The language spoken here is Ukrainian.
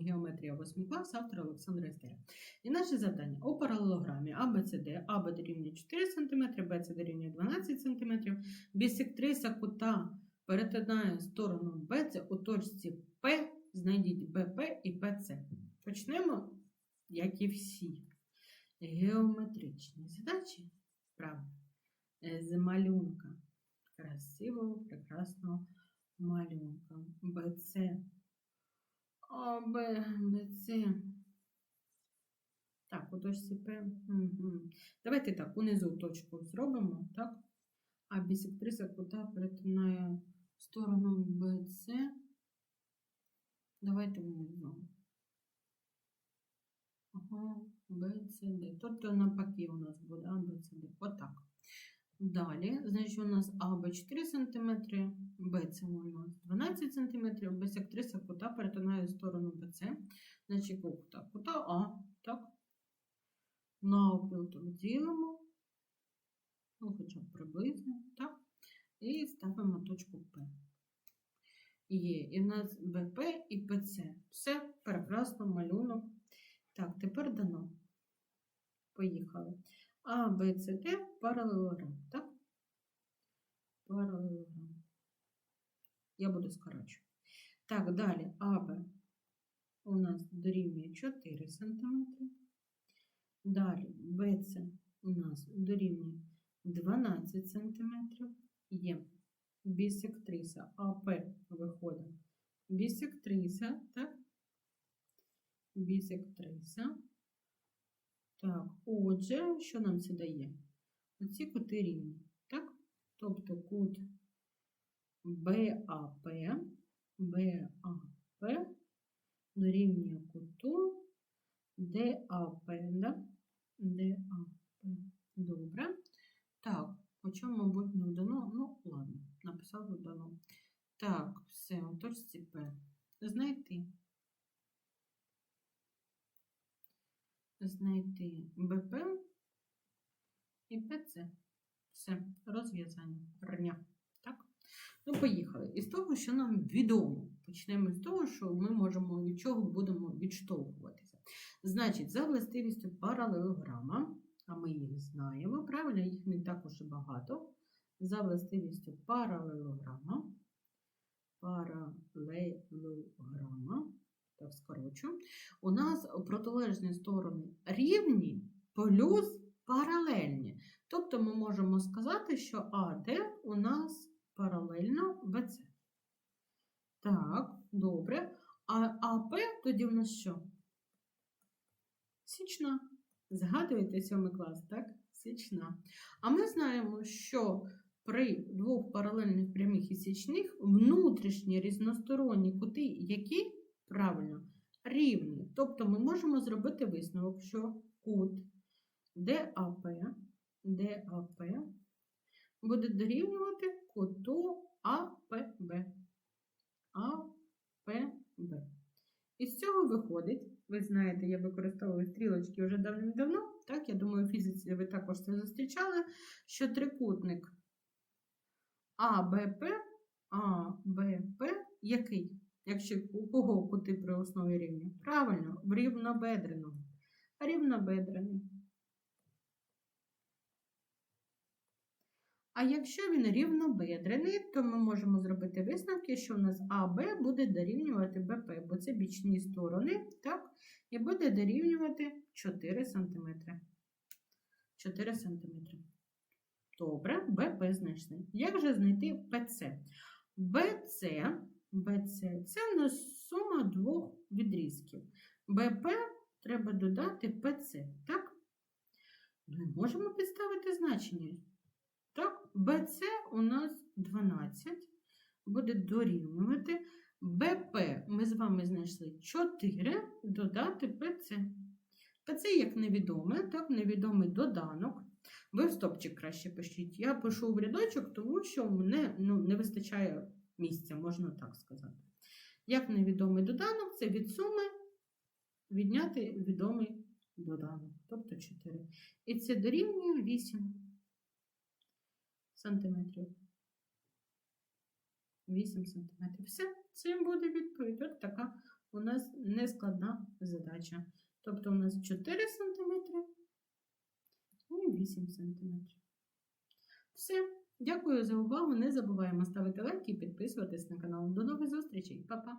геометрія 8 клас, автор Олександр Естера. І наше завдання у паралелограмі ABCD, АБ дорівнює 4 см, БЦ дорівнює 12 см, бісектриса кута перетинає сторону БЦ у точці П, знайдіть БП і ПЦ. Почнемо, як і всі, геометричні задачі, правда, е, з малюнка. Красивого, прекрасного малюнка. БЦ. А, Б, БЦ. Так, у точці П. Угу. Давайте так, унизу точку зробимо, так? А бісектриса кута перетинає сторону БЦ. Давайте внизу. Ага, БЦД. Тобто навпаки у нас буде А, БЦД. Отак. Далі, значить, у нас АБ 4 см, БЦ у нас 12 см, бісектриса кута перетинає сторону БЦ, значить, кута, кута А, так? Навпіл тут ділимо, ну, хоча б приблизно, так? І ставимо точку П. Є, і в нас БП і ПЦ. Все прекрасно, малюнок. Так, тепер дано. Поїхали. А, Б, С, Д паралелограм, так? Паралелограм. Я буду скорочувати. Так, далі АБ у нас дорівнює 4 см. Далі БЦ у нас дорівнює 12 см. Є бісектриса АП виходить. Бісектриса, так? Бісектриса. Так, отже, що нам це дає? Оці кути рівні, так? Тобто кут БАП, БАП дорівнює куту ДАП, да? ДАП. Добре. Так, хоча, мабуть, не вдано. Ну, ладно, написав вдано. Так, все, точці П. Знайти. Знайти БП і ПЦ. Все, розв'язання. Так? Ну, поїхали. Із того, що нам відомо. Почнемо з того, що ми можемо від чого будемо відштовхуватися. Значить, за властивістю паралелограма, а ми їх знаємо, правильно, їх не так уж і багато. За властивістю паралелограма. Паралелограма так у нас протилежні сторони рівні плюс паралельні. Тобто ми можемо сказати, що АД у нас паралельно БЦ. Так, добре. А АП тоді в нас що? Січна. Згадуєте сьомий клас, так? Січна. А ми знаємо, що при двох паралельних прямих і січних внутрішні різносторонні кути, які Правильно, рівні. Тобто ми можемо зробити висновок, що кут ДАП, ДАП буде дорівнювати куту АПБ. АПБ. І з цього виходить, ви знаєте, я використовую стрілочки вже давним-давно, так, я думаю, в фізиці ви також це зустрічали, що трикутник АБП, АБП який? Якщо у кого кути при основі рівня? Правильно, в рівнобедреному. Рівнобедрений. А якщо він рівнобедрений, то ми можемо зробити висновки, що у нас АБ буде дорівнювати БП, бо це бічні сторони, так? І буде дорівнювати 4 см. 4 см. Добре, БП знайшли. Як же знайти ПЦ? БЦ BC це у нас сума двох відрізків. БП треба додати ПЦ, так? Ми можемо підставити значення. Так, БЦ у нас 12, буде дорівнювати. БП ми з вами знайшли 4, додати ПЦ. ПЦ як невідоме, так, невідомий доданок. Ви в стопчик краще пишіть. Я пишу в рядочок, тому що мене ну, не вистачає місця, можна так сказати. Як невідомий доданок, це від суми відняти відомий доданок, тобто 4. І це дорівнює 8 сантиметрів. 8 сантиметрів. Все, це буде відповідь. От така у нас нескладна задача. Тобто у нас 4 см і 8 см. Все. Дякую за увагу. Не забуваємо ставити лайки і підписуватись на канал. До нових зустрічей. Па-па!